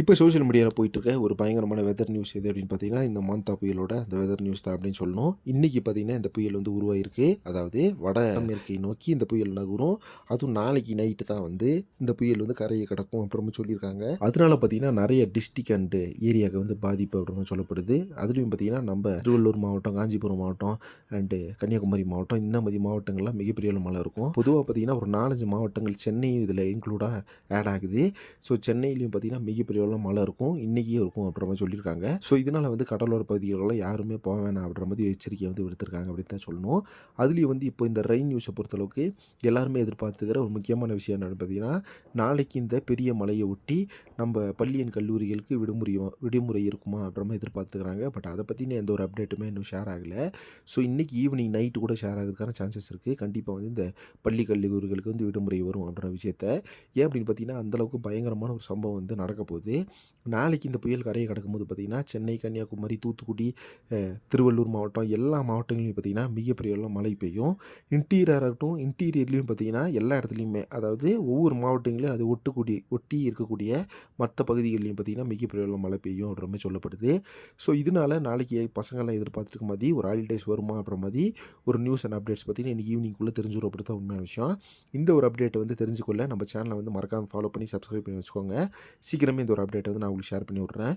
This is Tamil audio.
இப்போ சோஷியல் மீடியாவில் போயிட்டு இருக்க ஒரு பயங்கரமான வெதர் நியூஸ் எது அப்படின்னு பார்த்தீங்கன்னா இந்த மந்தா புயலோட அந்த வெதர் நியூஸ் தான் அப்படின்னு சொல்லணும். இன்றைக்கி பார்த்தீங்கன்னா இந்த புயல் வந்து உருவாயிருக்கு. அதாவது வட அமெரிக்கை நோக்கி இந்த புயல் நகரும். அதுவும் நாளைக்கு நைட்டு தான் வந்து இந்த புயல் வந்து கரையை கடக்கும் அப்புறமா சொல்லியிருக்காங்க. அதனால பார்த்தீங்கன்னா நிறைய டிஸ்ட்ரிக் அண்டு ஏரியாவுக்கு வந்து பாதிப்பு அப்படின்னு சொல்லப்படுது. அதுலேயும் பார்த்தீங்கன்னா நம்ம திருவள்ளூர் மாவட்டம் காஞ்சிபுரம் மாவட்டம் அண்டு கன்னியாகுமரி மாவட்டம் இந்த மாதிரி மாவட்டங்கள்லாம் மிகப்பெரிய மழை இருக்கும். பொதுவாக பார்த்தீங்கன்னா ஒரு நாலஞ்சு மாவட்டங்கள் சென்னையும் இதில் இன்க்ளூடாக ஆட் ஆகுது. ஸோ சென்னையிலையும் பார்த்தீங்கன்னா மிகப்பெரிய அளவு மழை இருக்கும் இன்றைக்கே இருக்கும் அப்புறமா சொல்லியிருக்காங்க. ஸோ இதனால் வந்து கடலோர பகுதிகளில் யாருமே போக வேணாம் அப்படின்ற மாதிரி எச்சரிக்கையை வந்து விடுத்திருக்காங்க அப்படின்னு தான் சொல்லணும். அதுலேயும் வந்து இப்போ இந்த ரெயின் நியூஸை பொறுத்தளவுக்கு எல்லாருமே எதிர்பார்த்துக்கிற ஒரு முக்கியமான விஷயம் என்னென்னு பார்த்தீங்கன்னா நாளைக்கு இந்த பெரிய மலையை ஒட்டி நம்ம பள்ளியன் கல்லூரிகளுக்கு விடுமுறை விடுமுறை இருக்குமா அப்புறமா எதிர்பார்த்துக்கிறாங்க பட் அதை பற்றின எந்த ஒரு அப்டேட்டுமே இன்னும் ஷேர் ஆகலை. ஸோ இன்றைக்கி ஈவினிங் நைட்டு கூட ஷேர் ஆகிறதுக்கான சான்சஸ் இருக்குது கண்டிப்பாக வந்து இந்த பள்ளி கல்லூரிகளுக்கு வந்து விடுமுறை வரும் அப்படின்ற விஷயத்த. ஏன் அப்படின்னு பார்த்தீங்கன்னா அந்தளவுக்கு பயங்கரமான ஒரு சம்பவம் வந்து நடக்க போகுது. நாளைக்கு இந்த புயல் கரையை கடக்கும்போது பார்த்திங்கன்னா சென்னை கன்னியாகுமரி தூத்துக்குடி திருவள்ளூர் மாவட்டம் எல்லா மாவட்டங்களையும் பார்த்திங்கன்னா மிகப்பெரிய அளவு மழை பெய்யும். இன்டீரியராக இருக்கட்டும் இன்டீரியர்லேயும் பார்த்திங்கன்னா எல்லா இடத்துலையுமே அதாவது ஒவ்வொரு மாவட்டங்களையும் அது ஒட்டுக்கூடி ஒட்டி இருக்கக்கூடிய மற்ற பகுதிகள்லையும் பார்த்திங்கன்னா மிகப்பெரிய அளவு மழை பெய்யும் அப்படின்ற மாதிரி சொல்லப்படுது. ஸோ இதனால நாளைக்கு பசங்கள்லாம் எதிர்பார்த்துருக்க மாதிரி ஒரு ஹாலிடேஸ் வருமா அப்புற மாதிரி ஒரு நியூஸ் அண்ட் அப்டேட்ஸ் பார்த்தீங்கன்னா இன்றைக்கி ஈவினிங்குள்ளே தெரிஞ்சிடும் அப்படி தான் உண்மையான விஷயம். இந்த ஒரு அப்டேட்டை வந்து தெரிஞ்சுக்கொள்ள நம்ம சேனலை வந்து மறக்காமல் ஃபாலோ பண்ணி சப்ஸ்கிரைப் பண்ணி வச்சுக்கோங்க. சீக்கிரமே இந்த ஒரு அப்டேட்டை வந்து நான் உங்களுக்கு ஷேர் பண்ணி விட்றேன்